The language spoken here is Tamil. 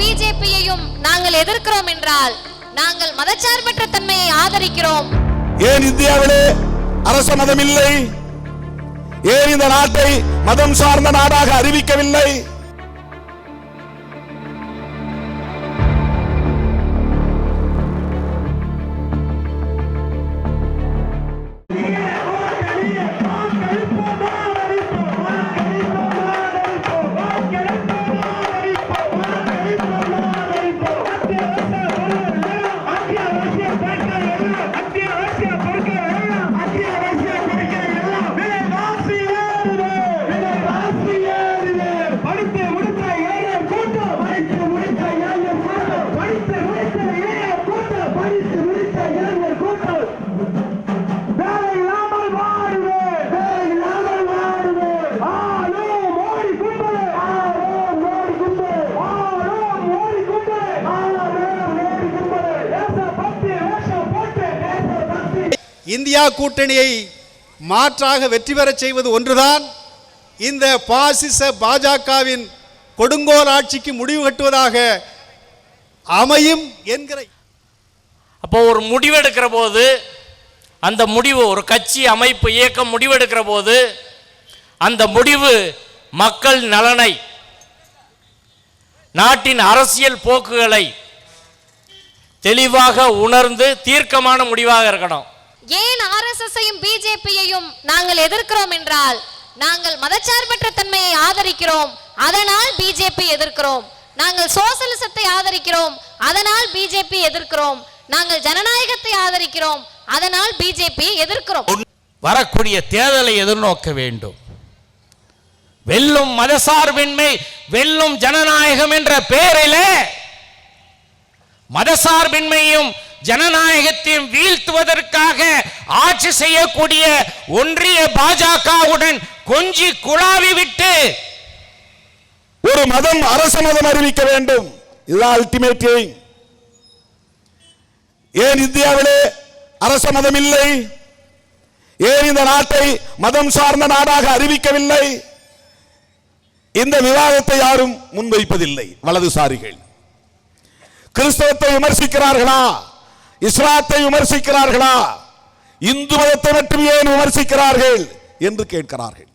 பிஜேபியையும் நாங்கள் எதிர்க்கிறோம் என்றால் நாங்கள் மதச்சார்பற்ற தன்மையை ஆதரிக்கிறோம். ஏன் இந்தியாவிலே அரச மதம் இல்லை? ஏன் இந்த நாட்டை மதம் சார்ந்த நாடாக அறிவிக்கவில்லை? இந்தியா கூட்டணியை மாற்றாக வெற்றி பெறச் செய்வது ஒன்றுதான். இந்த பாசிச பாஜகவின் கொடுங்கோல் ஆட்சிக்கு முடிவு கட்டுவதாக அமையும் என்கிற அப்போ ஒரு முடிவெடுக்கிற போது அந்த முடிவு ஒரு கட்சி அமைப்பு இயக்கம் முடிவெடுக்கிற போது அந்த முடிவு மக்கள் நலனை நாட்டின் அரசியல் போக்குகளை தெளிவாக உணர்ந்து தீர்க்கமான முடிவாக இருக்கணும். ஏன் ஆர்எஸ்எஸ்ஸையும் பிஜேபியையும் நாங்கள் எதிர்க்கிறோம் என்றால் நாங்கள் மதச்சார்பற்ற தன்மையை ஆதரிக்கிறோம் அதனால் பிஜேபி எதிர்க்கிறோம். நாங்கள் சோசலிசத்தை ஆதரிக்கிறோம் அதனால் பிஜேபி எதிர்க்கிறோம். நாங்கள் ஜனநாயகத்தை ஆதரிக்கிறோம் அதனால் பிஜேபி எதிர்க்கிறோம். வரக்கூடிய தேர்தலை எதிர்நோக்க வேண்டும். வெல்லும் மதசார்பின்மை வெல்லும் ஜனநாயகம் என்ற பெயரிலே மதசார்பின்மையும் ஜனநாயகத்தையும் வீழ்த்துவதற்காக ஆட்சி செய்யக்கூடிய ஒன்றிய பாஜகவுடன் கொஞ்சி குழாவி விட்டு ஒரு மதம் அரச மதம் அறிவிக்க வேண்டும். இதுதான் அல்டிமேட் ஏன் இந்தியாவிலே அரச மதம் இல்லை? ஏன் இந்த நாட்டை மதம் சார்ந்த நாடாக அறிவிக்கவில்லை? இந்த விவாதத்தை யாரும் முன்வைப்பதில்லை வலதுசாரிகள். கிறிஸ்தவத்தை விமர்சிக்கிறார்களா? இஸ்லாத்தை விமர்சிக்கிறார்களா? இந்து மதத்தை மட்டும் ஏன் விமர்சிக்கிறார்கள்? என்று கேட்கிறார்கள்.